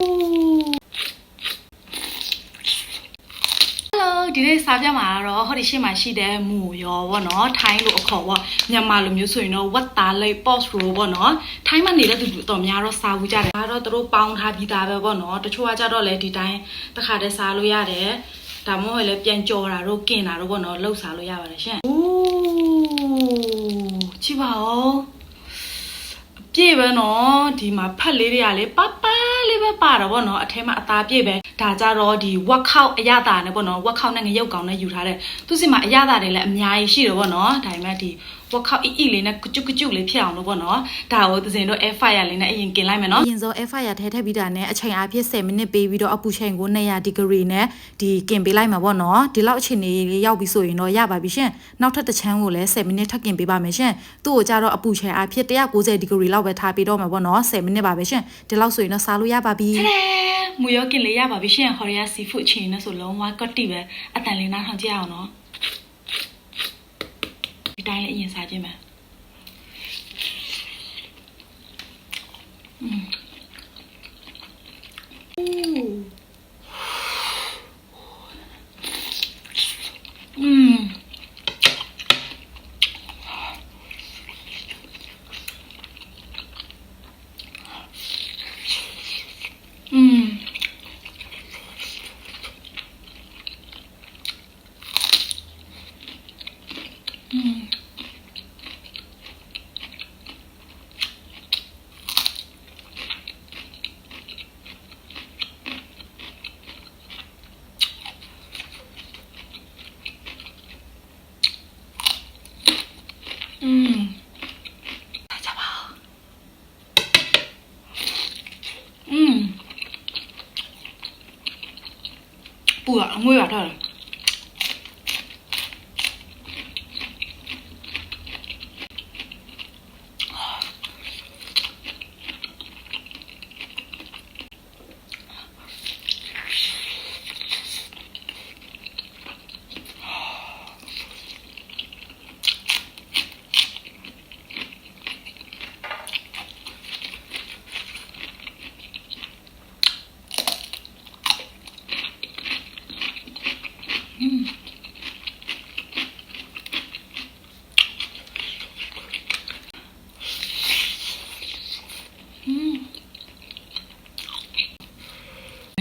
ဒီနေ့စားပြမှာကတော့ဟောဒီရှေ့မှာရှိတဲ့မူရောဗောနော်ထိုင်းလိုအခေါ်ဗောမြန်မာလိုမျိုးဆိုရင်တော့ဝတ်သားလေး post roll ဗောနော်ထိုင်းမှာနေတဲ့သူတွေတော်များတော့စားဘူးကြတယ်ဒါတော့သူတို့ပေါင်းထားပြီးသားပဲဗောနော်တချို့ကကြတော့လေဒီတိုင်းတစ်ခါတည်းစားလို့ရတယ်ဒါမှမဟုတ်လည်းပြန်ကြော်တာတို့ကင်တာတို့ဗောနော်လှုပ်စားလို့ရပါတယ်ရှင်အိုးချိပါဦးပြည့်ပဲနော်ဒီမှာဖက်လေးတွေကလေပပ လေးပဲပါတော့ဗောနော်အထဲမှာအသားပြည့်ပဲဒါကြတော့ဒီဝက်ခောက်အရသာနဲ့ဗောနော်ဝက်ခောက်နဲ့ငရုတ်ကောင်နဲ့ယူထားတဲ့သူစီမှာအရသာတွေလည်းအများကြီးရှိတယ်ဗောနော်ဒါပေမဲ့ဒီဝက်ခောက်အီအီလေးနဲ့ကကျုကကျုလေးဖြစ်အောင်လို့ဗောနော်ဒါကိုသူစင်တို့ air fryer လေးနဲ့အရင်กินလိုက်မယ်နော်အရင်ဆုံး air fryer ထဲထည့်ပြီးတာနဲ့အချိန်အားဖြင့်10မိနစ်ပေးပြီးတော့အပူချိန်ကို200ဒီဂရီနဲ့ဒီကင်ပေးလိုက်မှာပေါ့နော်ဒီလောက်အချိန်လေးရောက်ပြီဆိုရင်တော့ရပါပြီရှင်နောက်ထပ်တစ်ချမ်းကိုလည်း10မိနစ်ထပ်ကင်ပေးပါမယ်ရှင်သူ့ကိုကြတော့အပူချိန်အားဖြင့်190ဒီဂရီလောက်ပဲထားပေးတော့မှာပေါ့နော်10မိနစ်ပါပဲရှင်ဒီလောက်ဆိုရင်တော့စားလို့ရပါပြီ ချဲမူရောกินလေးရပါပြီရှင်ဟော်ရီယာစီဖူးအချင်းနဲ့ဆိုလုံးဝကတ်တိပဲအတန်လေးနားထောင်ကြည့်အောင်နော်ဒီတိုင်းလေးအရင်စားကြည့်မယ်อืมอืม ม 음. 음. 잡아. 음. 不软，我有点儿。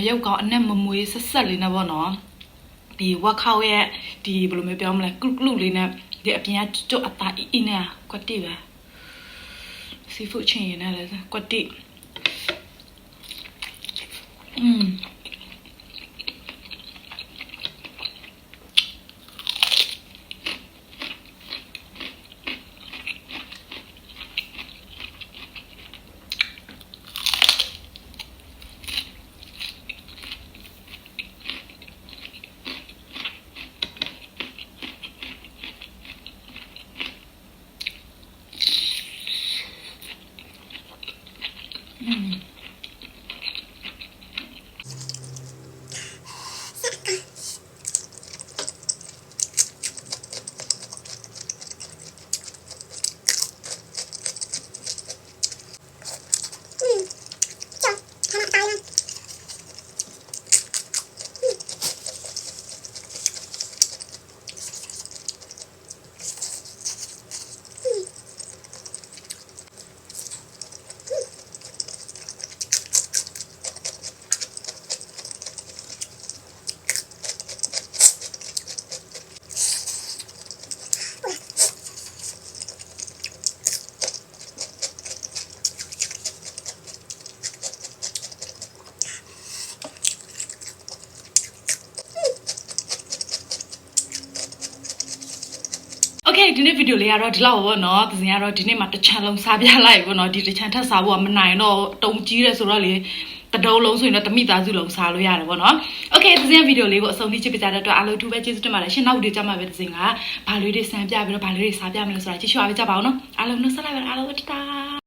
ရထားတယ်ရုပ်ကောင်အနက်မမွေးဆက်ဆက်လေးနဲ့ပေါ့နော်ဒီဝက်ခောက်ရဲ့ဒီဘယ်လိုမျိုးပြောမလဲကလုကလုလေးနဲ့ဒီအပြင်ကကျွတ်အသားအီအီနဲ့ကွက်တိပဲစီဖူးချင်းရနေလဲကွက်တိอืม Mm-hmm. ဒီနေ့ဗီဒီယိုလေးကတော့ဒီလောက်ပါပေါ့နော်။သစင်ကတော့ဒီနေ့မှာတစ်ချမ်းလုံးစားပြလိုက်ပေါ့နော်။ဒီတစ်ချမ်းထပ်စားဖို့ကမနိုင်တော့တုံကြီးတယ်ဆိုတော့လေတတုံးလုံးဆိုရင်တော့တမိသားစုလုံးစားလို့ရတယ်ပေါ့နော်။ Okay သစင်ဗီဒီယိုလေးကိုအဆုံးထိချစ်ပြကြတဲ့အတွက်အားလုံးထူးပဲကျေးဇူးတင်ပါတယ်ရှင်။နောက်ဗီဒီယိုကြမှာပဲသစင်ကဘာလေးတွေစမ်းပြပြီးတော့ဘာလေးတွေစားပြမလဲဆိုတာကြည့်ရှုအားပေးကြပါအောင်နော်။အားလုံးနှုတ်ဆက်လိုက်ပါအားလုံးတတား